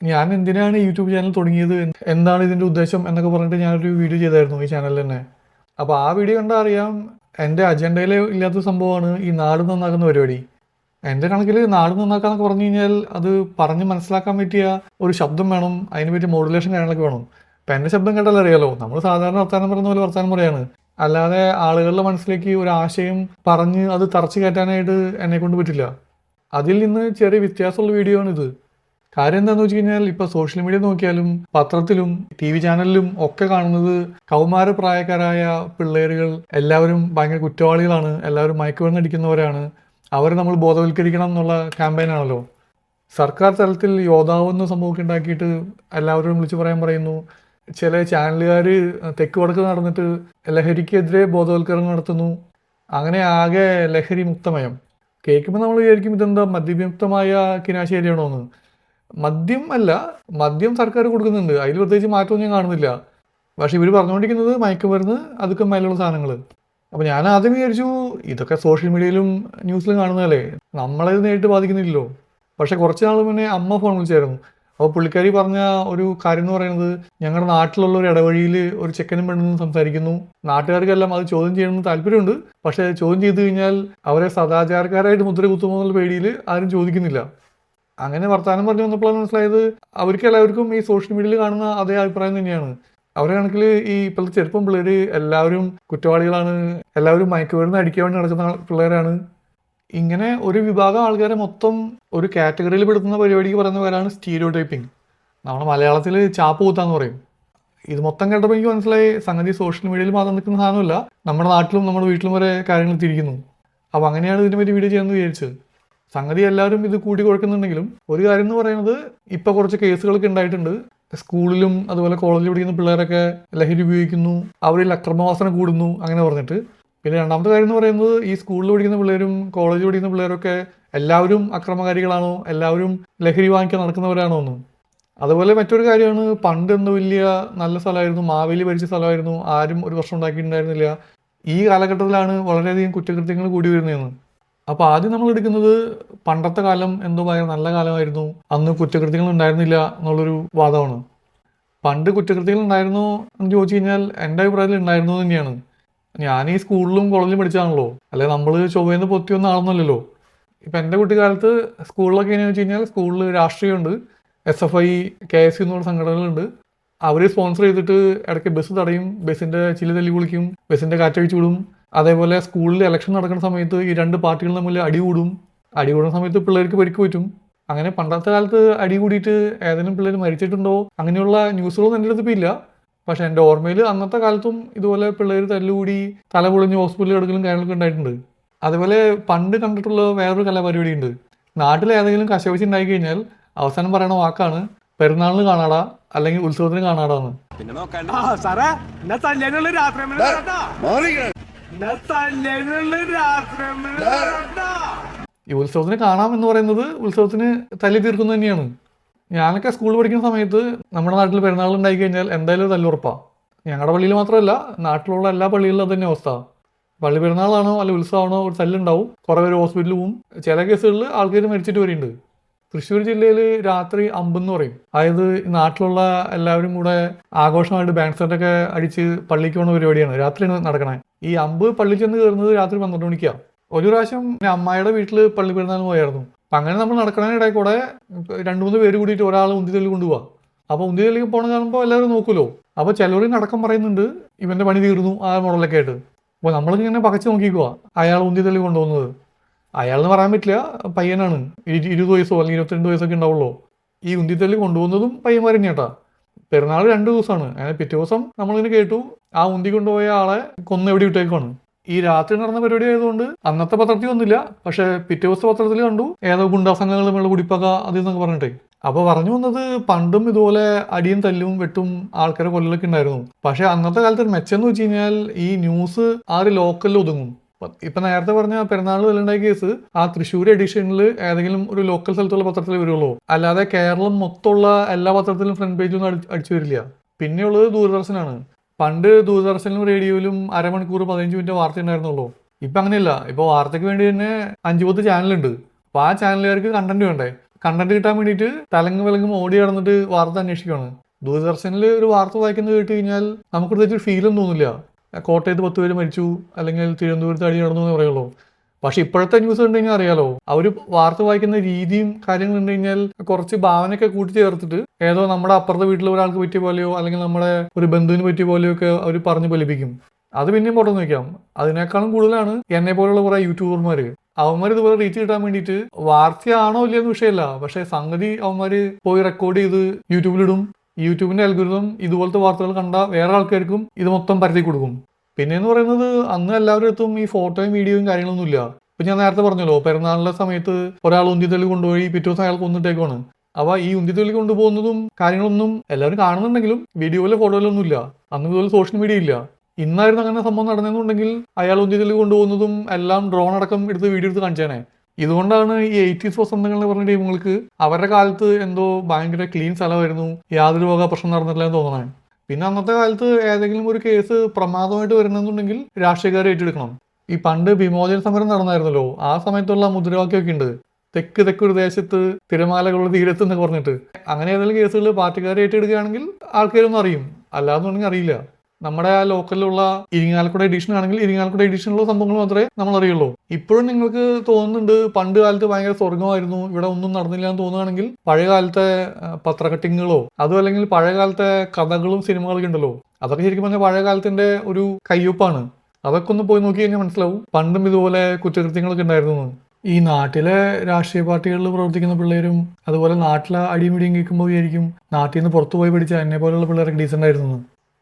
ഞാൻ എന്തിനാണ് YouTube channel തുടങ്ങിയത്? എന്താണ് ഇതിന്റെ ഉദ്ദേശം എന്നൊക്കെ പറഞ്ഞിട്ട് ഞാനൊരു വീഡിയോ ചെയ്തായിരുന്നു ഈ ചാനലിൽ തന്നെ. അപ്പോൾ ആ വീഡിയോ കണ്ടാൽ അറിയാം എന്റെ അജണ്ടയിൽ ഇല്ലാത്ത സംഭവമാണ് ഈ നാട് നന്നാക്കുന്ന പരിപാടി. എന്റെ കണക്കിൽ നാട് നന്നാക്കാന്നൊക്കെ പറഞ്ഞു കഴിഞ്ഞാൽ അത് പറഞ്ഞ് മനസ്സിലാക്കാൻ പറ്റിയ ഒരു ശബ്ദം വേണം അതിന് പറ്റിയ മോഡുലേഷൻ കാര്യങ്ങളൊക്കെ വേണം. ഇപ്പം എന്റെ ശബ്ദം കേട്ടാൽ അറിയാലോ നമ്മൾ സാധാരണ വർത്താനം പറയുന്ന പോലെ വർത്താനം പറയാണ്. അല്ലാതെ ആളുകളുടെ മനസ്സിലേക്ക് ഒരു ആശയം പറഞ്ഞ് അത് തറച്ചു കയറ്റാനായിട്ട് എന്നെ കൊണ്ട് പറ്റില്ല. അതിൽ നിന്ന് ചെറിയ വ്യത്യാസമുള്ള വീഡിയോ ആണ് ഇത് കാര്യം എന്താണെന്ന് വെച്ച് കഴിഞ്ഞാൽ ഇപ്പോൾ സോഷ്യൽ മീഡിയ നോക്കിയാലും പത്രത്തിലും ടി വി ചാനലിലും ഒക്കെ കാണുന്നത് കൗമാര പ്രായക്കാരായ പിള്ളേരുകൾ എല്ലാവരും ഭയങ്കര കുറ്റവാളികളാണ്. എല്ലാവരും മയക്കുമരുന്ന് അടിക്കുന്നവരാണ്. അവരെ നമ്മൾ ബോധവൽക്കരിക്കണം എന്നുള്ള ക്യാമ്പയിനാണല്ലോ സർക്കാർ തലത്തിൽ യോദ്ധാവ് എന്ന സംഭവമൊക്കെ ഉണ്ടാക്കിയിട്ട് എല്ലാവരും വിളിച്ചു പറയാൻ പറയുന്നു. ചില ചാനലുകാർ തെക്ക് വടക്ക് നടന്നിട്ട് ലഹരിക്കെതിരെ ബോധവൽക്കരണം നടത്തുന്നു. അങ്ങനെ ആകെ ലഹരി മുക്തമയം കേൾക്കുമ്പോൾ നമ്മൾ വിചാരിക്കും ഇതെന്താ മദ്യവിമുക്തമായ കിനാശേരിയാണോ എന്ന് മദ്യം അല്ല മദ്യം സർക്കാർ കൊടുക്കുന്നുണ്ട്. അതിൽ പ്രത്യേകിച്ച് മാറ്റമൊന്നും ഞാൻ കാണുന്നില്ല. പക്ഷെ ഇവർ പറഞ്ഞുകൊണ്ടിരിക്കുന്നത് മയക്കുമരുന്ന് അതൊക്കെ മേലുള്ള സാധനങ്ങൾ അപ്പോൾ ഞാൻ ആദ്യം വിചാരിച്ചു ഇതൊക്കെ സോഷ്യൽ മീഡിയയിലും ന്യൂസിലും കാണുന്നതല്ലേ. നമ്മളെ നേരിട്ട് ബാധിക്കുന്നില്ലല്ലോ. പക്ഷെ കുറച്ച് നാൾ മുന്നേ അമ്മ ഫോൺ വിളിച്ചായിരുന്നു. അപ്പോൾ പുള്ളിക്കാരി പറഞ്ഞ ഒരു കാര്യം എന്ന് പറയുന്നത് ഞങ്ങളുടെ നാട്ടിലുള്ള ഒരു ഇടവഴിയിൽ ഒരു ചെക്കനും പെണ്ണും സംസാരിക്കുന്നു. നാട്ടുകാർക്കെല്ലാം അത് ചോദ്യം ചെയ്യണമെന്ന് താല്പര്യമുണ്ട്. പക്ഷേ ചോദ്യം ചെയ്തു കഴിഞ്ഞാൽ അവരെ സദാചാരക്കാരായിട്ട് മുദ്ര കുത്തുമോ എന്നുള്ള പേടിയിൽ ആരും ചോദിക്കുന്നില്ല. അങ്ങനെ വർത്തമാനം പറഞ്ഞു വന്നപ്പോഴാണ് മനസ്സിലായത് അവർക്ക് എല്ലാവർക്കും ഈ സോഷ്യൽ മീഡിയയിൽ കാണുന്ന അതേ അഭിപ്രായം തന്നെയാണ്. അവരെ കണക്കിൽ ഈ ഇപ്പോഴത്തെ ചെറുപ്പം പിള്ളേർ എല്ലാവരും കുറ്റവാളികളാണ് എല്ലാവരും മയക്കുമരുന്ന് അടിക്കാൻ വേണ്ടി നടക്കുന്ന പിള്ളേരാണ്. ഇങ്ങനെ ഒരു വിഭാഗം ആൾക്കാരെ മൊത്തം ഒരു കാറ്റഗറിയിൽ പെടുത്തുന്ന പരിപാടിക്ക് പറയുന്ന പേരാണ് സ്റ്റീരിയോ ടൈപ്പിംഗ് നമ്മുടെ മലയാളത്തിൽ ചാപ്പ് കൂത്താന്ന് പറയും. ഇത് മൊത്തം കേട്ടപ്പോൾ എനിക്ക് മനസ്സിലായി സംഗതി സോഷ്യൽ മീഡിയയിൽ മാത്രം നിൽക്കുന്ന സാധനമല്ല നമ്മുടെ നാട്ടിലും നമ്മുടെ വീട്ടിലും വരെ കാര്യങ്ങൾ തിരിക്കുന്നു അപ്പോൾ അങ്ങനെയാണ് ഇതിനെ പറ്റി വീഡിയോ ചെയ്യാമെന്ന് വിചാരിച്ചത്. സംഗതി എല്ലാവരും ഇത് കൂട്ടി കുഴക്കുന്നുണ്ടെങ്കിലും ഒരു കാര്യം എന്ന് പറയുന്നത് ഇപ്പോൾ കുറച്ച് കേസുകളൊക്കെ ഉണ്ടായിട്ടുണ്ട്. സ്കൂളിലും അതുപോലെ കോളേജിൽ പഠിക്കുന്ന പിള്ളേരൊക്കെ ലഹരി ഉപയോഗിക്കുന്നു അവരിൽ അക്രമവാസന കൂടുന്നു അങ്ങനെ പറഞ്ഞിട്ട്. പിന്നെ രണ്ടാമത്തെ കാര്യം എന്ന് പറയുന്നത് ഈ സ്കൂളിൽ പഠിക്കുന്ന പിള്ളേരും കോളേജിൽ പഠിക്കുന്ന പിള്ളേരൊക്കെ എല്ലാവരും അക്രമകാരികളാണോ എല്ലാവരും ലഹരി വാങ്ങിക്കാൻ നടക്കുന്നവരാണോ എന്നും. അതുപോലെ മറ്റൊരു കാര്യമാണ് പണ്ട് എന്ത് വലിയ നല്ല സ്ഥലമായിരുന്നു മാവേലി ഭരിച്ച സ്ഥലമായിരുന്നു ആരും ഒരു വർഷം ഉണ്ടാക്കിയിട്ടുണ്ടായിരുന്നില്ല. ഈ കാലഘട്ടത്തിലാണ് വളരെയധികം കുറ്റകൃത്യങ്ങൾ കൂടി വരുന്നതെന്ന്. അപ്പോൾ ആദ്യം നമ്മൾ എടുക്കുന്നത് പണ്ടത്തെ കാലം എന്തോ ഭയങ്കര നല്ല കാലമായിരുന്നു. അന്ന് കുറ്റകൃത്യങ്ങൾ ഉണ്ടായിരുന്നില്ല എന്നുള്ളൊരു വാദമാണ്. പണ്ട് കുറ്റകൃത്യങ്ങൾ ഉണ്ടായിരുന്നു എന്ന് ചോദിച്ചു കഴിഞ്ഞാൽ എന്റെ അഭിപ്രായത്തിൽ ഉണ്ടായിരുന്നു തന്നെയാണ്. ഞാൻ ഈ സ്കൂളിലും കോളേജിലും പഠിച്ചതാണല്ലോ. അല്ലെ നമ്മൾ ചൊവ്വേന്ന് പൊത്തിയൊന്നും ആളൊന്നുമല്ലല്ലോ. ഇപ്പം എന്റെ കുട്ടിക്കാലത്ത് സ്കൂളിലൊക്കെ എങ്ങനെയാണെന്ന് വെച്ച് കഴിഞ്ഞാൽ സ്കൂളിൽ രാഷ്ട്രീയമുണ്ട്. S F I K S C എന്നുള്ള സംഘടനകളുണ്ട്. അവർ സ്പോൺസർ ചെയ്തിട്ട് ഇടയ്ക്ക് ബസ് തടയും ബസ്സിന്റെ ചില്ല് തല്ലി കുളിക്കും ബസ്സിന്റെ കാറ്റഴിച്ചു വിടും. അതേപോലെ സ്കൂളിൽ ഇലക്ഷൻ നടക്കുന്ന സമയത്ത് ഈ രണ്ട് പാർട്ടികൾ തമ്മിൽ അടികൂടും അടികൂടുന്ന അടി കൂടുന്ന സമയത്ത് പിള്ളേർക്ക് പരിക്ക് പറ്റും. അങ്ങനെ പണ്ടത്തെ കാലത്ത് അടി കൂടിയിട്ട് ഏതെങ്കിലും പിള്ളേർ മരിച്ചിട്ടുണ്ടോ അങ്ങനെയുള്ള ന്യൂസുകളൊന്നും എന്റെ അടുത്ത് ഇല്ല പക്ഷെ എന്റെ ഓർമ്മയിൽ അന്നത്തെ കാലത്തും ഇതുപോലെ പിള്ളേർ തല്ലുകൂടി തല പൊളിഞ്ഞ് ഹോസ്പിറ്റലിൽ കിടക്കലും കാര്യങ്ങളൊക്കെ ഉണ്ടായിട്ടുണ്ട്. അതുപോലെ പണ്ട് കണ്ടിട്ടുള്ള വേറൊരു കലാപരിപാടി ഉണ്ട് നാട്ടിൽ ഏതെങ്കിലും കശവശി ഉണ്ടായി കഴിഞ്ഞാൽ അവസാനം പറയണ വാക്കാണ് പെരുന്നാളിന് കാണാടാ അല്ലെങ്കിൽ ഉത്സവത്തിന് കാണാടാന്ന്. പിന്നെ ഈ ഉത്സവത്തിന് കാണാം എന്ന് പറയുന്നത് ഉത്സവത്തിന് തല്ലി തീർക്കുന്നത് തന്നെയാണ്. ഞാനൊക്കെ സ്കൂളിൽ പഠിക്കുന്ന സമയത്ത് നമ്മുടെ നാട്ടിൽ പെരുന്നാൾ ഉണ്ടായി കഴിഞ്ഞാൽ എന്തായാലും ഒരു തല്ലുറപ്പാണ് ഞങ്ങളുടെ പള്ളിയിൽ മാത്രമല്ല നാട്ടിലുള്ള എല്ലാ പള്ളികളിലും അത് തന്നെ അവസ്ഥ. പള്ളി പെരുന്നാളാണോ അല്ല ഉത്സവമാണോ ഒരു തല്ലുണ്ടാവും. കുറേ പേര് ഹോസ്പിറ്റലിൽ പോവും. ചില കേസുകളിൽ ആൾക്കാർ മരിച്ചിട്ട് വരുന്നുണ്ട് തൃശ്ശൂർ ജില്ലയിൽ രാത്രി അമ്പെന്ന് പറയും. അതായത് നാട്ടിലുള്ള എല്ലാവരും കൂടെ ആഘോഷമായിട്ട് ബാങ്ക് സെറ്റൊക്കെ അടിച്ച് പള്ളിക്ക് പോകുന്ന പരിപാടിയാണ്. രാത്രിയാണ് നടക്കണേ. ഈ അമ്പ് പള്ളി ചെന്ന് കയറുന്നത് രാത്രി പന്ത്രണ്ട് മണിക്കാണ് ഒരു പ്രാവശ്യം അമ്മായിയുടെ വീട്ടിൽ പള്ളി പെരുന്നാൾ പോയായിരുന്നു. അപ്പം അങ്ങനെ നമ്മൾ നടക്കണതിനിടയിൽ കൂടെ രണ്ട് മൂന്ന് പേര് കൂടിയിട്ട് ഒരാൾ ഉന്തിതല്ലി കൊണ്ടുപോവാ. അപ്പോൾ ഉന്തിതല്ലിക്ക് പോണ കാണുമ്പോൾ എല്ലാവരും നോക്കുമല്ലോ അപ്പോൾ ചിലവർ നടക്കം പറയുന്നുണ്ട് ഇവന്റെ പണി തീർന്നു ആ മോഡലൊക്കെ ആയിട്ട്. അപ്പോൾ നമ്മളിങ്ങനെ പകച്ച് നോക്കിക്കുക അയാൾ ഉന്തിതല്ലി കൊണ്ടുപോകുന്നത്. അയാളെന്ന് പറയാൻ പറ്റില്ല പയ്യനാണ്. ഇരു- ഇരുപത് വയസ്സോ അല്ലെങ്കിൽ ഇരുപത്തിരണ്ട് വയസ്സൊക്കെ ഉണ്ടാവുള്ളൂ. ഈ ഉന്തിത്തല്ലി കൊണ്ടുപോകുന്നതും പയ്യന്മാർ തന്നെയാട്ടാ. പെരുന്നാൾ രണ്ട് ദിവസമാണ്. അങ്ങനെ പിറ്റേ ദിവസം നമ്മളിങ്ങനെ കേട്ടു ആ ഉന്തി കൊണ്ടുപോയ ആളെ കൊന്ന് എവിടെ വിട്ടേക്കാണ് ഈ രാത്രി നടന്ന പരിപാടി ആയതുകൊണ്ട് അന്നത്തെ പത്രത്തിൽ വന്നില്ല. പക്ഷെ പിറ്റേ ദിവസത്തെ പത്രത്തിൽ കണ്ടു ഏതോ ഗുണ്ടാ സംഘങ്ങൾ തമ്മിലുള്ള കുടിപ്പക അത് എന്നൊക്കെ പറഞ്ഞിട്ടേ. അപ്പൊ പറഞ്ഞു വന്നത് പണ്ടും ഇതുപോലെ അടിയും തല്ലും വെട്ടും ആൾക്കാരെ കൊല്ലലൊക്കെ ഉണ്ടായിരുന്നു. പക്ഷെ അന്നത്തെ കാലത്ത് മെച്ചം എന്ന് വെച്ച് കഴിഞ്ഞാൽ ഈ ന്യൂസ് ആ ഒരു ലോക്കലിൽ ഒതുങ്ങും. ഇപ്പൊ- നേരത്തെ പറഞ്ഞ പെരുന്നാൾ വെല്ലുണ്ടായ കേസ് ആ തൃശ്ശൂർ എഡിഷനിൽ ഏതെങ്കിലും ഒരു ലോക്കൽ സ്ഥലത്തുള്ള പത്രത്തിൽ വരുള്ളൂ. അല്ലാതെ കേരളം മൊത്തമുള്ള എല്ലാ പത്രത്തിലും ഫ്രണ്ട് പേജൊന്നും അടി അടിച്ചു വരില്ല. പിന്നെയുള്ളത് ദൂരദർശനാണ്. പണ്ട് ദൂരദർശനിലും റേഡിയോയിലും അരമണിക്കൂർ പതിനഞ്ച് മിനിറ്റ് വാർത്ത ഉണ്ടായിരുന്നുള്ളൂ. ഇപ്പൊ അങ്ങനെയല്ല. ഇപ്പൊ വാർത്തയ്ക്ക് വേണ്ടി തന്നെ അഞ്ചു പത്ത് ചാനലുണ്ട് അപ്പൊ ആ ചാനലുകാർക്ക് കണ്ടന്റ് വേണ്ടേ? കണ്ടന്റ് കിട്ടാൻ വേണ്ടിയിട്ട് തലങ്ങ് വിലങ്ങും ഓടി നടന്നിട്ട് വാർത്ത അന്വേഷിക്കുകയാണ് ദൂരദർശനിൽ ഒരു വാർത്ത വായിക്കുന്നത് കേട്ട് കഴിഞ്ഞാൽ നമുക്ക് പ്രത്യേകിച്ച് ഫീലൊന്നും തോന്നില്ല. കോട്ടയത്ത് പത്ത് പേര് മരിച്ചു അല്ലെങ്കിൽ തിരുവനന്തപുരത്ത് അടി നടന്നു എന്ന് പറയുള്ളൂ. പക്ഷെ ഇപ്പോഴത്തെ ന്യൂസ് കണ്ടു കഴിഞ്ഞാൽ അറിയാലോ. അവർ വാർത്ത വായിക്കുന്ന രീതിയും കാര്യങ്ങളും കണ്ടു കഴിഞ്ഞാൽ കുറച്ച് ഭാവനയൊക്കെ കൂട്ടി ചേർത്തിട്ട് ഏതോ നമ്മുടെ അപ്പുറത്തെ വീട്ടിൽ ഒരാൾക്ക് പറ്റിയ പോലെയോ അല്ലെങ്കിൽ നമ്മുടെ ഒരു ബന്ധുവിന് പറ്റിയ പോലെയോ ഒക്കെ അവർ പറഞ്ഞു പൊലിപ്പിക്കും അത് പിന്നെയും പുറത്ത് നോക്കാം. അതിനേക്കാളും കൂടുതലാണ് എന്നെ പോലുള്ള കുറെ യൂട്യൂബർമാര്. അവന്മാർ ഇതുപോലെ റീച്ച് കിട്ടാൻ വേണ്ടിയിട്ട് വാർത്തയാണോ ഇല്ലയെന്ന് വിഷയമല്ല. പക്ഷെ സംഗതി അവന്മാര് പോയി റെക്കോർഡ് ചെയ്ത് യൂട്യൂബിലിടും യൂട്യൂബിന്റെ അൽഗുരുതം ഇതുപോലത്തെ വാർത്തകൾ കണ്ട വേറെ ആൾക്കാർക്കും ഇത് മൊത്തം പരത്തി കൊടുക്കും. പിന്നെ എന്ന് പറയുന്നത് അന്ന് എല്ലാവരുടെ അടുത്തും ഈ ഫോട്ടോയും വീഡിയോയും കാര്യങ്ങളൊന്നും ഇല്ല ഇപ്പൊ ഞാൻ നേരത്തെ പറഞ്ഞല്ലോ പെരുന്നാളിന്റെ സമയത്ത് ഒരാൾ ഉന്തിത്തള്ളി കൊണ്ടുപോയി പിറ്റേ ദിവസം അയാൾ കൊന്നിട്ടേക്കാണ് അപ്പോൾ ഈ ഉന്തിത്തള്ളി കൊണ്ടുപോകുന്നതും കാര്യങ്ങളൊന്നും എല്ലാവരും കാണുന്നുണ്ടെങ്കിലും വീഡിയോയിലെ ഫോട്ടോയിലൊന്നും ഇല്ല. അന്ന് ഇതുപോലെ സോഷ്യൽ മീഡിയ ഇല്ല. ഇന്നായിരുന്നു അങ്ങനെ സംഭവം നടന്നെന്നുണ്ടെങ്കിൽ അയാൾ ഉന്തിത്തള്ളി കൊണ്ടുപോകുന്നതും എല്ലാം ഡ്രോൺ അടക്കം എടുത്ത് വീഡിയോ എടുത്ത് കാണിച്ചേനെ. ഇതുകൊണ്ടാണ് ഈ എയ്റ്റീസ് വസന്തങ്ങൾ എന്ന് പറഞ്ഞ ടീമുകൾക്ക് അവരുടെ കാലത്ത് എന്തോ ഭയങ്കര ക്ലീൻ സ്ഥലമായിരുന്നു യാതൊരു വക പ്രശ്നം നടന്നിട്ടില്ല എന്ന് തോന്നണേ. പിന്നെ അന്നത്തെ കാലത്ത് ഏതെങ്കിലും ഒരു കേസ് പ്രമാദമായിട്ട് വരുന്നെന്നുണ്ടെങ്കിൽ രാഷ്ട്രീയക്കാരെ ഏറ്റെടുക്കണം. ഈ പണ്ട് വിമോചന സമരം നടന്നായിരുന്നല്ലോ ആ സമയത്തുള്ള മുദ്രാവാക്യമൊക്കെ ഉണ്ട്. തെക്ക് തെക്ക് ഒരു ദേശത്ത് തിരമാലകളുടെ തീരത്ത് എന്നൊക്കെ പറഞ്ഞിട്ട്. അങ്ങനെ ഏതെങ്കിലും കേസുകൾ പാർട്ടിക്കാരെ ഏറ്റെടുക്കുകയാണെങ്കിൽ ആൾക്കാരൊന്നും അറിയും. അല്ലാന്നുണ്ടെങ്കിൽ അറിയില്ല. നമ്മുടെ ആ ലോക്കലിലുള്ള ഇരിങ്ങാലക്കുട എഡിഷൻ ആണെങ്കിൽ ഇരിങ്ങാലക്കുട എഡിഷനിലുള്ള സംഭവങ്ങൾ മാത്രമേ നമ്മൾ അറിയുള്ളൂ ഇപ്പോഴും നിങ്ങൾക്ക് തോന്നുന്നുണ്ട് പണ്ട് കാലത്ത് ഭയങ്കര സ്വർഗമായിരുന്നു ഇവിടെ ഒന്നും നടന്നില്ല എന്ന് തോന്നുകയാണെങ്കിൽ പഴയ കാലത്തെ പത്രകട്ടിങ്ങുകളോ അതും അല്ലെങ്കിൽ പഴയ കാലത്തെ കഥകളും സിനിമകളൊക്കെ ഉണ്ടല്ലോ. അതൊക്കെ ശരിക്കും പറഞ്ഞാൽ പഴയ കാലത്തിന്റെ ഒരു കയ്യൊപ്പാണ്. അതൊക്കെ ഒന്ന് പോയി നോക്കി കഴിഞ്ഞാൽ മനസ്സിലാവും. പണ്ടും ഇതുപോലെ കുറ്റകൃത്യങ്ങളൊക്കെ ഉണ്ടായിരുന്നു ഈ നാട്ടിലെ രാഷ്ട്രീയ പാർട്ടികളിൽ പ്രവർത്തിക്കുന്ന പിള്ളേരും അതുപോലെ നാട്ടിലെ അടിയും പിടിയും കേൾക്കുമ്പോൾ നാട്ടിൽ നിന്ന് പുറത്തു പോയി പഠിച്ച എന്നെ പോലുള്ള പിള്ളേരൊക്കെ ഡീസന്റ് ആയിരുന്നു.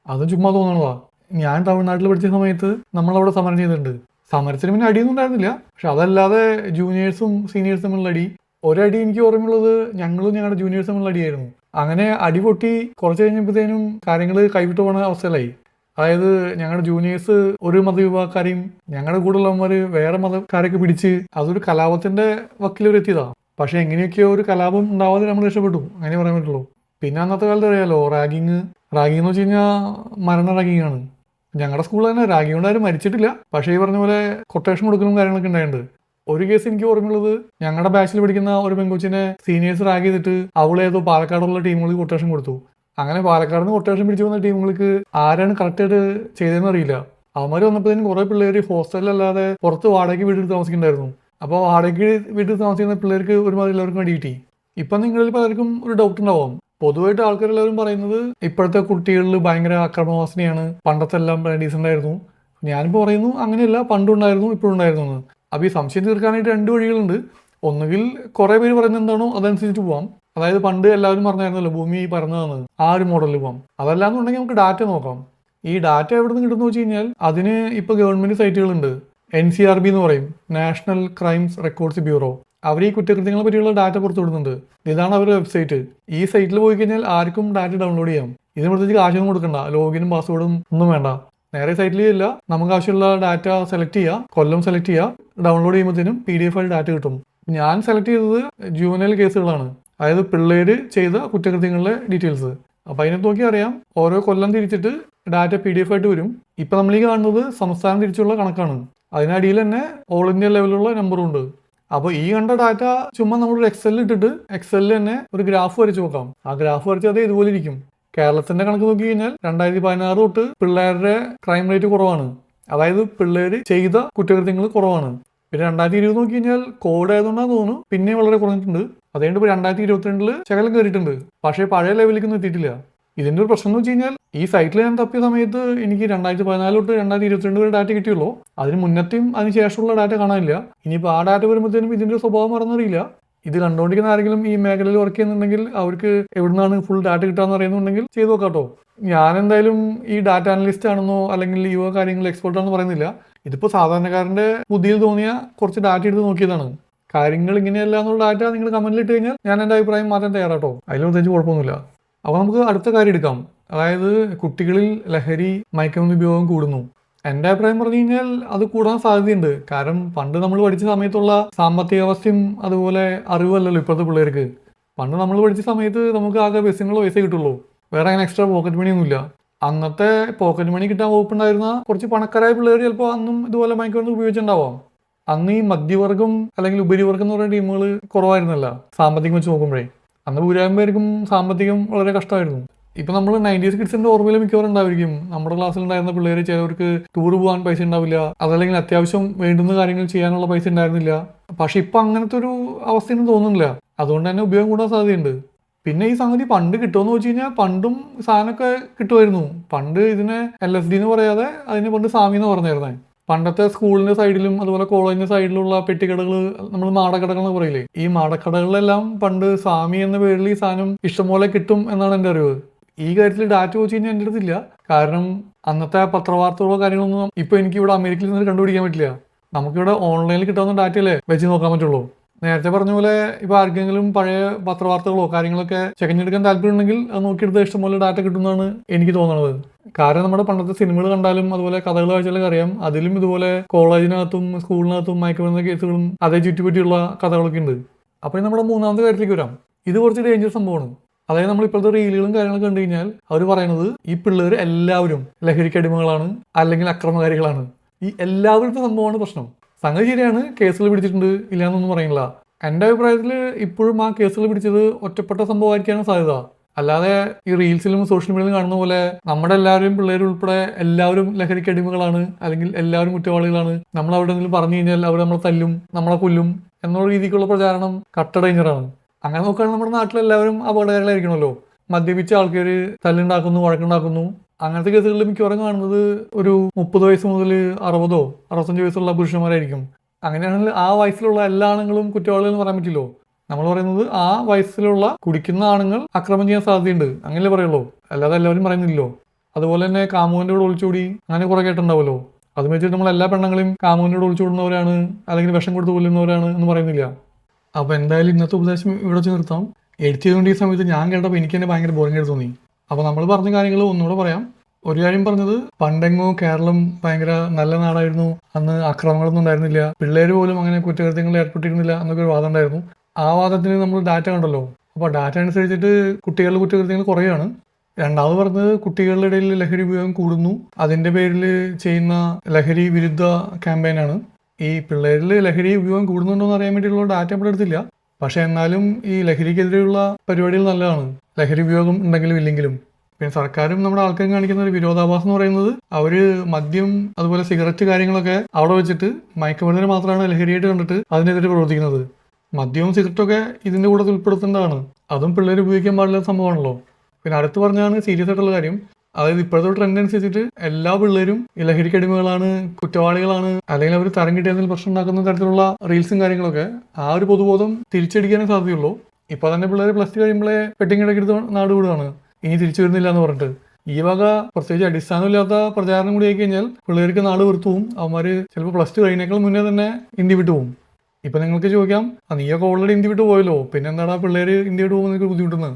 അതും ചുമ്മാ തോന്നണതാ. ഞാൻ തമിഴ്നാട്ടിൽ പഠിച്ച സമയത്ത് നമ്മൾ അവിടെ സമരം ചെയ്തിട്ടുണ്ട്. സമരത്തിന് പിന്നെ അടിയൊന്നും ഉണ്ടായിരുന്നില്ല. പക്ഷെ അതല്ലാതെ ജൂനിയേഴ്സും സീനിയേഴ്സും തമ്മിലുള്ള അടി. ഒരടി എനിക്ക് ഓർമ്മയുള്ളത് ഞങ്ങളും ഞങ്ങളുടെ ജൂനിയേഴ്സും തമ്മിലുള്ള അടിയായിരുന്നു. അങ്ങനെ അടി പൊട്ടി കുറച്ച് കഴിഞ്ഞപ്പോഴത്തേനും കാര്യങ്ങൾ കൈവിട്ട് പോണ അവസ്ഥയിലായി. അതായത് ഞങ്ങളുടെ ജൂനിയേഴ്സ് ഒരു മതവിഭാഗക്കാരെയും ഞങ്ങളുടെ കൂടെയുള്ളവന്മാർ വേറെ മതക്കാരൊക്കെ പിടിച്ച് അതൊരു കലാപത്തിന്റെ വക്കിൽ എത്തിയതാ. പക്ഷെ എങ്ങനെയൊക്കെയോ ഒരു കലാപം ഉണ്ടാവാതെ നമ്മൾ രക്ഷപ്പെട്ടു. അങ്ങനെ പറയാൻ പറ്റുള്ളൂ. പിന്നെ അന്നത്തെ കാലത്ത് അറിയാലോ റാഗിങ് റാഗിങ് എന്ന് വെച്ച് കഴിഞ്ഞാൽ മരണ റാഗിങ്ങാണ് ഞങ്ങളുടെ സ്കൂളിൽ തന്നെ. റാഗി കൊണ്ട് ആരും മരിച്ചിട്ടില്ല. പക്ഷേ ഈ പറഞ്ഞ പോലെ കൊട്ടേഷൻ കൊടുക്കലും കാര്യങ്ങളൊക്കെ ഉണ്ടായിട്ടുണ്ട്. ഒരു കേസ് എനിക്ക് ഓർമ്മയുള്ളത്. ഞങ്ങളുടെ ബാച്ചിൽ പഠിക്കുന്ന ഒരു പെൺകൊച്ചിനെ സീനിയേഴ്സ് റാഗ് ചെയ്തിട്ട് അവളേതോ പാലക്കാടുള്ള ടീമുകൾക്ക് കൊട്ടേഷൻ കൊടുത്തു. അങ്ങനെ പാലക്കാട് നിന്ന് കൊട്ടേഷൻ പിടിച്ചു വന്ന ടീമുകൾക്ക് ആരാണ് കറക്റ്റായിട്ട് ചെയ്തതെന്ന് അറിയില്ല. അവന്മാർ വന്നപ്പോഴത്തേനും കുറെ പിള്ളേർ ഹോസ്റ്റലിലല്ലാതെ പുറത്ത് വാടകയ്ക്ക് വീട്ടിൽ താമസിക്കുന്നുണ്ടായിരുന്നു. അപ്പോൾ വാടകയ്ക്ക് വീട്ടിൽ താമസിക്കുന്ന പിള്ളേർക്ക് ഒരുമാതിരി എല്ലാവർക്കും അടി കിട്ടി ഇപ്പം നിങ്ങളിൽ പലർക്കും ഒരു ഡൗട്ട് ഉണ്ടാവും. പൊതുവായിട്ട് ആൾക്കാരെല്ലാവരും പറയുന്നത് ഇപ്പോഴത്തെ കുട്ടികളിൽ ഭയങ്കര അക്രമവാസനയാണ് പണ്ടത്തെ എല്ലാം ഡീസന്റ് ആയിരുന്നു ഞാനിപ്പോൾ പറയുന്നു അങ്ങനെയല്ല പണ്ടുണ്ടായിരുന്നു ഇപ്പോഴുണ്ടായിരുന്നു എന്ന്. അപ്പോൾ ഈ സംശയം തീർക്കാനായിട്ട് രണ്ട് വഴികളുണ്ട്. ഒന്നുകിൽ കുറേ പേര് പറയുന്നത് എന്താണോ അതനുസരിച്ച് പോവാം. അതായത് പണ്ട് എല്ലാവരും പറഞ്ഞായിരുന്നല്ലോ ഭൂമി പരന്നതാണ് ആ ഒരു മോഡലിൽ പോവാം. അതല്ലാന്നുണ്ടെങ്കിൽ നമുക്ക് ഡാറ്റ നോക്കാം. ഈ ഡാറ്റ എവിടെ നിന്ന് കിട്ടുന്നു വെച്ച് കഴിഞ്ഞാൽ അതിന് ഇപ്പോൾ ഗവൺമെന്റ് സൈറ്റുകളുണ്ട്. എൻ സി ആർ ബി എന്ന് പറയും നാഷണൽ ക്രൈംസ് റെക്കോർഡ്സ് ബ്യൂറോ അവർ ഈ കുറ്റകൃത്യങ്ങളെ പറ്റിയുള്ള ഡാറ്റ പുറത്തു വിടുന്നുണ്ട്. ഇതാണ് അവരുടെ വെബ്സൈറ്റ്. ഈ സൈറ്റിൽ പോയി കഴിഞ്ഞാൽ ആർക്കും ഡാറ്റ ഡൗൺലോഡ് ചെയ്യാം. ഇതിന് പ്രത്യേകിച്ച് കാശൊന്നും കൊടുക്കണ്ട. ലോഗിനും പാസ്വേഡും ഒന്നും വേണ്ട. നേരെ സൈറ്റിൽ ഇല്ല. നമുക്ക് ആവശ്യമുള്ള ഡാറ്റ സെലക്ട് ചെയ്യുക കൊല്ലം സെലക്ട് ചെയ്യുക ഡൗൺലോഡ് ചെയ്യുമ്പോഴത്തേനും പി ഡി എഫ് ഡാറ്റ കിട്ടും. ഞാൻ സെലക്ട് ചെയ്തത് ജൂവനൽ കേസുകളാണ്. അതായത് പിള്ളേർ ചെയ്ത കുറ്റകൃത്യങ്ങളുടെ ഡീറ്റെയിൽസ്. അപ്പൊ അതിനെ നോക്കി അറിയാം. ഓരോ കൊല്ലം തിരിച്ചിട്ട് ഡാറ്റ പി ഡി എഫ് ആയിട്ട് വരും. ഇപ്പോൾ നമ്മൾ ഈ കാണുന്നത് സംസ്ഥാനം തിരിച്ചുള്ള കണക്കാണ്. അതിനടിയിൽ തന്നെ ഓൾ ഇന്ത്യ ലെവലുള്ള നമ്പറും ഉണ്ട്. അപ്പോൾ ഈ കണ്ട ഡാറ്റ ചുമ്മാ ഒരു എക്സലിൽ ഇട്ടിട്ട് എക്സലിൽ തന്നെ ഒരു ഗ്രാഫ് വരച്ച് നോക്കാം. ആ ഗ്രാഫ് വരച്ച് അത് ഇതുപോലെ ഇരിക്കും. കേരളത്തിന്റെ കണക്ക് നോക്കി കഴിഞ്ഞാൽ രണ്ടായിരത്തി പതിനാറ് തൊട്ട് പിള്ളേരുടെ ക്രൈം റേറ്റ് കുറവാണ്. അതായത് പിള്ളേര് ചെയ്ത കുറ്റകൃത്യങ്ങൾ കുറവാണ്. പിന്നെ രണ്ടായിരത്തി ഇരുപത് നോക്കി കഴിഞ്ഞാൽ കോവിഡ് ആയതുകൊണ്ടാന്ന് തോന്നുന്നു. പിന്നെ വളരെ കുറഞ്ഞിട്ടുണ്ട്. അതുകൊണ്ട് ഇപ്പോൾ രണ്ടായിരത്തി ഇരുപത്തിരണ്ടിൽ ശകലം കയറിയിട്ടുണ്ട് പക്ഷേ പഴയ ലെവലിലേക്കൊന്നും എത്തിയിട്ടില്ല. ഇതിന്റെ ഒരു പ്രശ്നം എന്ന് വെച്ച് കഴിഞ്ഞാൽ ഈ സൈറ്റിൽ ഞാൻ തപ്പിയ സമയത്ത് എനിക്ക് രണ്ടായിരത്തി പതിനാല് തൊട്ട് രണ്ടായിരത്തി ഇരുപത്തിരണ്ട് വരെ ഡാറ്റ കിട്ടിയുള്ളൂ. അതിന് മുന്നത്തെയും അതിന് ശേഷമുള്ള ഡാറ്റ കാണാനില്ല. ഇനിയിപ്പോൾ ആ ഡാറ്റ വരുമ്പോഴത്തേനും ഇതിന്റെ സ്വഭാവം മറന്നറിയില്ല. ഇത് കണ്ടുകൊണ്ടിരിക്കുന്ന ആരെങ്കിലും ഈ മേഖലയിൽ വർക്ക് ചെയ്യുന്നുണ്ടെങ്കിൽ അവർക്ക് എവിടുന്നാണ് ഫുൾ ഡാറ്റ കിട്ടാന്ന് അറിയുന്നുണ്ടെങ്കിൽ ചെയ്തു നോക്കാട്ടോ ഞാൻ എന്തായാലും ഈ ഡാറ്റ അനലിസ്റ്റ് ആണെന്നോ അല്ലെങ്കിൽ ഈ കാര്യങ്ങൾ എക്സ്പേർട്ട് ആണെന്ന് പറയുന്നില്ല. ഇതിപ്പോൾ സാധാരണക്കാരന്റെ ബുദ്ധിയിൽ തോന്നിയ കുറച്ച് ഡാറ്റ എടുത്ത് നോക്കിയതാണ്. കാര്യങ്ങൾ ഇങ്ങനെയല്ല എന്നുള്ള ഡാറ്റ നിങ്ങൾ കമന്റിൽ ഇട്ട് കഴിഞ്ഞാൽ ഞാൻ എന്റെ അഭിപ്രായം മാറ്റാൻ തയ്യാറാട്ടോ. അതിൽ പ്രത്യേകിച്ച് കുഴപ്പമൊന്നുമില്ല. അപ്പോൾ നമുക്ക് അടുത്ത കാര്യം എടുക്കാം. അതായത് കുട്ടികളിൽ ലഹരി മയക്കുമരുന്ന് ഉപയോഗം കൂടുന്നു. എന്റെ അഭിപ്രായം പറഞ്ഞു കഴിഞ്ഞാൽ അത് കൂടാൻ സാധ്യതയുണ്ട്. കാരണം പണ്ട് നമ്മൾ പഠിച്ച സമയത്തുള്ള സാമ്പത്തിക അവസ്ഥയും അതുപോലെ അറിവല്ലല്ലോ ഇപ്പോഴത്തെ പിള്ളേർക്ക്. പണ്ട് നമ്മൾ പഠിച്ച സമയത്ത് നമുക്ക് ആകെ ബസ്സിനുള്ള പൈസ കിട്ടുള്ളൂ. വേറെ അങ്ങനെ എക്സ്ട്രാ പോക്കറ്റ് മണി ഒന്നുമില്ല. അന്നത്തെ പോക്കറ്റ് മണി കിട്ടാൻ വകുപ്പുണ്ടായിരുന്ന കുറച്ച് പണക്കാരായ പിള്ളേർ ചിലപ്പോൾ അന്നും ഇതുപോലെ മയക്കുമരുന്ന് ഉപയോഗിച്ചിട്ടുണ്ടാവാം. അന്ന് ഈ മധ്യവർഗം അല്ലെങ്കിൽ ഉപരിവർഗം എന്ന് പറയുന്ന ടീമുകൾ കുറവായിരുന്നല്ല സാമ്പത്തികം വെച്ച് നോക്കുമ്പോഴേ. അന്ന് ഭൂരിഭാഗം സാമ്പത്തികം വളരെ കഷ്ടമായിരുന്നു. ഇപ്പൊ നമ്മൾ നയന്റീസ് കിഡ്സിന്റെ ഓർമ്മയിൽ മിക്കവാറും ഉണ്ടായിരിക്കും. നമ്മുടെ ക്ലാസ്സിൽ ഉണ്ടായിരുന്ന പിള്ളേർ ചിലവർക്ക് ടൂർ പോകാൻ പൈസ ഉണ്ടാവില്ല. അതല്ലെങ്കിൽ അത്യാവശ്യം വേണ്ടുന്ന കാര്യങ്ങൾ ചെയ്യാനുള്ള പൈസ ഉണ്ടായിരുന്നില്ല. പക്ഷെ ഇപ്പൊ അങ്ങനത്തെ ഒരു അവസ്ഥയൊന്നും തോന്നുന്നില്ല. അതുകൊണ്ട് തന്നെ ഉപയോഗം കൂടാൻ സാധ്യതയുണ്ട്. പിന്നെ ഈ സംഗതി പണ്ട് കിട്ടുമെന്ന് വെച്ച് കഴിഞ്ഞാൽ പണ്ടും സാധനമൊക്കെ കിട്ടുമായിരുന്നു. പണ്ട് ഇതിനെ എൽ എസ് ഡി എന്ന് പറയാതെ അതിനെ പണ്ട് സാമി എന്ന് പറഞ്ഞായിരുന്നേ. പണ്ടത്തെ സ്കൂളിന്റെ സൈഡിലും അതുപോലെ കോളേജിന്റെ സൈഡിലുള്ള പെട്ടിക്കടകൾ നമ്മൾ മാടക്കടകൾ എന്ന് പറയില്ലേ? ഈ മാടക്കടകളിലെല്ലാം പണ്ട് സ്വാമി എന്ന പേരിൽ ഈ സാധനം ഇഷ്ടംപോലെ കിട്ടും എന്നാണ് എന്റെ അറിവ്. ഈ കാര്യത്തിൽ ഡാറ്റ വെച്ച് കഴിഞ്ഞാൽ എന്റെ അടുത്തില്ല. കാരണം അന്നത്തെ പത്രവാർത്തകളോ കാര്യങ്ങളൊന്നും ഇപ്പൊ എനിക്ക് ഇവിടെ അമേരിക്കയിൽ നിന്ന് കണ്ടുപിടിക്കാൻ പറ്റില്ല. നമുക്കിവിടെ ഓൺലൈനിൽ കിട്ടാവുന്ന ഡാറ്റയല്ലേ വെച്ച് നോക്കാൻ പറ്റുള്ളൂ. നേരത്തെ പറഞ്ഞ പോലെ ഇപ്പൊ ആർക്കെങ്കിലും പഴയ പത്രവാർത്തകളോ കാര്യങ്ങളൊക്കെ ചെക്കഞ്ഞെടുക്കാൻ താല്പര്യമുണ്ടെങ്കിൽ അത് നോക്കിയെടുത്ത് ഇഷ്ടംപോലെ ഡാറ്റ കിട്ടുന്നതാണ് എനിക്ക് തോന്നുന്നത് കാരണം നമ്മുടെ പണ്ടത്തെ സിനിമകൾ കണ്ടാലും അതുപോലെ കഥകൾ വായിച്ചാലൊക്കെ അറിയാം. അതിലും ഇതുപോലെ കോളേജിനകത്തും സ്കൂളിനകത്തും മയക്കുമരുന്ന കേസുകളും അതേ ചുറ്റിപ്പറ്റിയുള്ള കഥകളൊക്കെ ഉണ്ട്. അപ്പോൾ നമ്മുടെ മൂന്നാമത്തെ കാര്യത്തിലേക്ക് വരാം. ഇത് കുറച്ച് ഡേഞ്ചർ സംഭവമാണ്. അതായത് നമ്മൾ ഇപ്പോഴത്തെ റീലുകളും കാര്യങ്ങളൊക്കെ കണ്ടു കഴിഞ്ഞാൽ അവർ പറയുന്നത് ഈ പിള്ളേർ എല്ലാവരും ലഹരിക്കടിമകളാണ് അല്ലെങ്കിൽ അക്രമകാരികളാണ്. ഈ എല്ലാവരുടെ സംഭവമാണ് പ്രശ്നം. സംഗതി ശരിയാണ് കേസുകൾ പിടിച്ചിട്ടുണ്ട് ഇല്ലാന്നൊന്നും പറയുന്നില്ല. എന്റെ അഭിപ്രായത്തിൽ ഇപ്പോഴും ആ കേസുകൾ പിടിച്ചത് ഒറ്റപ്പെട്ട സംഭവമായിരിക്കാനും സാധ്യത. അല്ലാതെ ഈ റീൽസിലും സോഷ്യൽ മീഡിയയിലും കാണുന്ന പോലെ നമ്മുടെ എല്ലാവരും പിള്ളേർ ഉൾപ്പെടെ എല്ലാവരും ലഹരിക്ക് അടിമകളാണ് അല്ലെങ്കിൽ എല്ലാവരും കുറ്റവാളികളാണ്. നമ്മൾ അവിടെ എന്തെങ്കിലും പറഞ്ഞു കഴിഞ്ഞാൽ അവർ നമ്മളെ തല്ലും നമ്മളെ കൊല്ലും എന്നുള്ള രീതിക്കുള്ള പ്രചാരണം കട്ട ഡേഞ്ചറാണ് അങ്ങനെ നോക്കുകയാണെങ്കിൽ നമ്മുടെ നാട്ടിലെല്ലാവരും അപകടകാരികളായിരിക്കണമല്ലോ. മദ്യപിച്ച ആൾക്കാർ തല്ലുണ്ടാക്കുന്നു വഴക്കുണ്ടാക്കുന്നു. അങ്ങനത്തെ കേസുകളിൽ മിക്കവാറും കാണുന്നത് ഒരു മുപ്പത് വയസ്സ് മുതൽ അറുപതോ അറുപത്തഞ്ച് വയസ്സുള്ള പുരുഷന്മാരായിരിക്കും. അങ്ങനെയാണെങ്കിൽ ആ വയസ്സിലുള്ള എല്ലാ ആണുങ്ങളും കുറ്റവാളികൾ എന്ന് പറയാൻ പറ്റില്ലോ? നമ്മൾ പറയുന്നത് ആ വയസ്സിലുള്ള കുടിക്കുന്ന ആണുങ്ങൾ അക്രമം ചെയ്യാൻ സാധ്യതയുണ്ട്. അങ്ങനെയല്ലേ പറയുള്ളൂ? അല്ലാതെ എല്ലാവരും പറയുന്നില്ലല്ലോ. അതുപോലെ തന്നെ കാമുവിന്റെ കൂടെ ഒളിച്ചോടി അങ്ങനെ കുറെ കേട്ടുണ്ടാവുമല്ലോ അത് വെച്ചിട്ട് നമ്മൾ എല്ലാ പെണ്ണുങ്ങളെയും കാമുവിന്റെ കൂടെ ഒളിച്ചോടുന്നവരാണ് അല്ലെങ്കിൽ വിഷം കൊടുത്ത് കൊല്ലുന്നവരാണ് എന്ന് പറയുന്നില്ല. അപ്പോൾ എന്തായാലും ഇന്നത്തെ ഉപദേശം ഇവിടെ വെച്ച് നിർത്താം. എഡിറ്റ് ചെയ്തുകൊണ്ട് ഈ സമയത്ത് ഞാൻ കേട്ടപ്പോൾ എനിക്ക് തന്നെ ഭയങ്കര ബോറിംഗ് ആയിട്ട് തോന്നി. അപ്പോൾ നമ്മൾ പറഞ്ഞ കാര്യങ്ങൾ ഒന്നുകൂടെ പറയാം. ഒരു കാര്യം പറഞ്ഞത് പണ്ടെങ്ങോ കേരളം ഭയങ്കര നല്ല നാടായിരുന്നു. അന്ന് അക്രമങ്ങളൊന്നും ഉണ്ടായിരുന്നില്ല. പിള്ളേർ പോലും അങ്ങനെ കുറ്റകൃത്യങ്ങളിൽ ഏർപ്പെട്ടിരുന്നില്ല എന്നൊക്കെ ഒരു വാദം ഉണ്ടായിരുന്നു. ആ വാദത്തിന് നമ്മൾ ഡാറ്റ കണ്ടല്ലോ. അപ്പോൾ ഡാറ്റ അനുസരിച്ചിട്ട് കുട്ടികളുടെ കുറ്റകൃത്യങ്ങൾ കുറയാണ്. രണ്ടാമത് പറഞ്ഞത് കുട്ടികളുടെ ഇടയിൽ ലഹരി ഉപയോഗം കൂടുന്നു. അതിന്റെ പേരിൽ ചെയ്യുന്ന ലഹരി വിരുദ്ധ ക്യാമ്പയിനാണ് ഈ പിള്ളേരിൽ ലഹരി ഉപയോഗം കൂടുന്നുണ്ടോ എന്ന് അറിയാൻ വേണ്ടിയിട്ടുള്ള ഡാറ്റ ഇവിടെ അടുത്തില്ല പക്ഷെ എന്നാലും ഈ ലഹരിക്കെതിരെയുള്ള പരിപാടികൾ നല്ലതാണ്. ലഹരി ഉപയോഗം ഉണ്ടെങ്കിലും ഇല്ലെങ്കിലും. പിന്നെ സർക്കാരും നമ്മുടെ ആൾക്കാരും കാണിക്കുന്ന ഒരു വിരോധാഭാസം എന്ന് പറയുന്നത് അവർ മദ്യം അതുപോലെ സിഗരറ്റ് കാര്യങ്ങളൊക്കെ അവിടെ വെച്ചിട്ട് മയക്കുമരുന്നിന് മാത്രമാണ് ലഹരിയായിട്ട് കണ്ടിട്ട് അതിനെതിരെ പ്രവർത്തിക്കുന്നത്. മദ്യവും സിഗരറ്റും ഒക്കെ ഇതിന്റെ കൂടെ ഉൾപ്പെടുത്തേണ്ടതാണ്. അതും പിള്ളേർ ഉപയോഗിക്കാൻ പാടില്ലാത്ത സംഭവമാണല്ലോ. പിന്നെ അടുത്ത് പറഞ്ഞാണ് സീരിയസ് ആയിട്ടുള്ള കാര്യം. അതായത് ഇപ്പോഴത്തെ ട്രെൻഡ് അനുസരിച്ചിട്ട് എല്ലാ പിള്ളേരും ഈ ലഹരിക്ക് അടിമകളാണ് കുറ്റവാളികളാണ് അല്ലെങ്കിൽ അവർ തരം കിട്ടിയതിൽ പ്രശ്നം ഉണ്ടാക്കുന്ന തരത്തിലുള്ള റീൽസും കാര്യങ്ങളൊക്കെ ആ ഒരു പൊതുബോധം തിരിച്ചടിക്കാനേ സാധ്യതയുള്ളൂ. ഇപ്പൊ തന്നെ പിള്ളേർ പ്ലസ് ടു കഴിയുമ്പോഴേ പെട്ടിങ് ഇടയ്ക്കെടുത്ത് നാട് വിടുകയാണ് ഇനി തിരിച്ചു വരുന്നില്ല എന്ന് പറഞ്ഞിട്ട്. ഈ വക പ്രത്യേകിച്ച് അടിസ്ഥാനമില്ലാത്ത പ്രചാരണം കൂടി ആയി കഴിഞ്ഞാൽ പിള്ളേർക്ക് നാട് വെറുത്തുപോകും അവന്മാര് ചിലപ്പോൾ പ്ലസ് ടു കഴിഞ്ഞേക്കാൾ മുന്നേ തന്നെ ഇന്ത്യ വിട്ടു പോകും ഇപ്പൊ നിങ്ങൾക്ക് ചോദിക്കാം "ആ, നീയൊക്കെ ഓൾറെഡി ഇന്ത്യ വിട്ട് പോയല്ലോ? പിന്നെ എന്താണ് ആ പിള്ളേര് ഇന്ത്യ വിട്ട് പോകുന്ന ബുദ്ധിമുട്ടുന്നത്?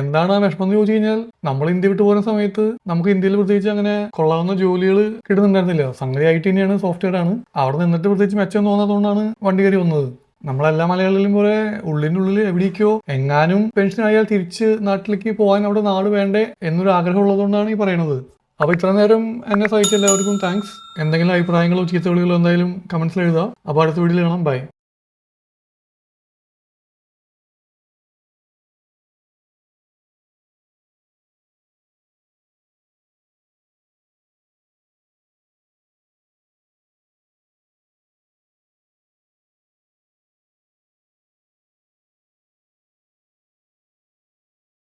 എന്താണ് ആ വിഷമം എന്ന് ചോദിച്ചു കഴിഞ്ഞാൽ നമ്മൾ ഇന്ത്യ വിട്ടു പോകുന്ന സമയത്ത് നമുക്ക് ഇന്ത്യയിൽ പ്രത്യേകിച്ച് അങ്ങനെ കൊള്ളാവുന്ന ജോലികൾ കിട്ടുന്നുണ്ടായിരുന്നില്ല. സംഗതി ഐ ടി തന്നെയാണ് സോഫ്റ്റ്വെയർ ആണ്. അവിടെ നിന്നിട്ട് പ്രത്യേകിച്ച് മെച്ചം തോന്നാത്തതുകൊണ്ടാണ് വണ്ടി കയറി വന്നത്. നമ്മളെല്ലാ മലയാളികളും പോലെ ഉള്ളിന്റെ ഉള്ളിൽ എവിടേക്കോ എങ്ങാനും പെൻഷൻ ആയാൽ തിരിച്ച് നാട്ടിലേക്ക് പോകാൻ അവിടെ നാട് വേണ്ടേ എന്നൊരു ആഗ്രഹം ഉള്ളതുകൊണ്ടാണ് ഈ പറയുന്നത്. അപ്പോൾ ഇത്ര നേരം എന്നെ സഹിച്ച എല്ലാവർക്കും താങ്ക്സ് എന്തെങ്കിലും അഭിപ്രായങ്ങളോ ചീത്തവിളികളോ എന്തായാലും കമൻസിൽ എഴുതാം. അപ്പോൾ അടുത്ത വീഡിയോയിൽ കാണാം. ബൈ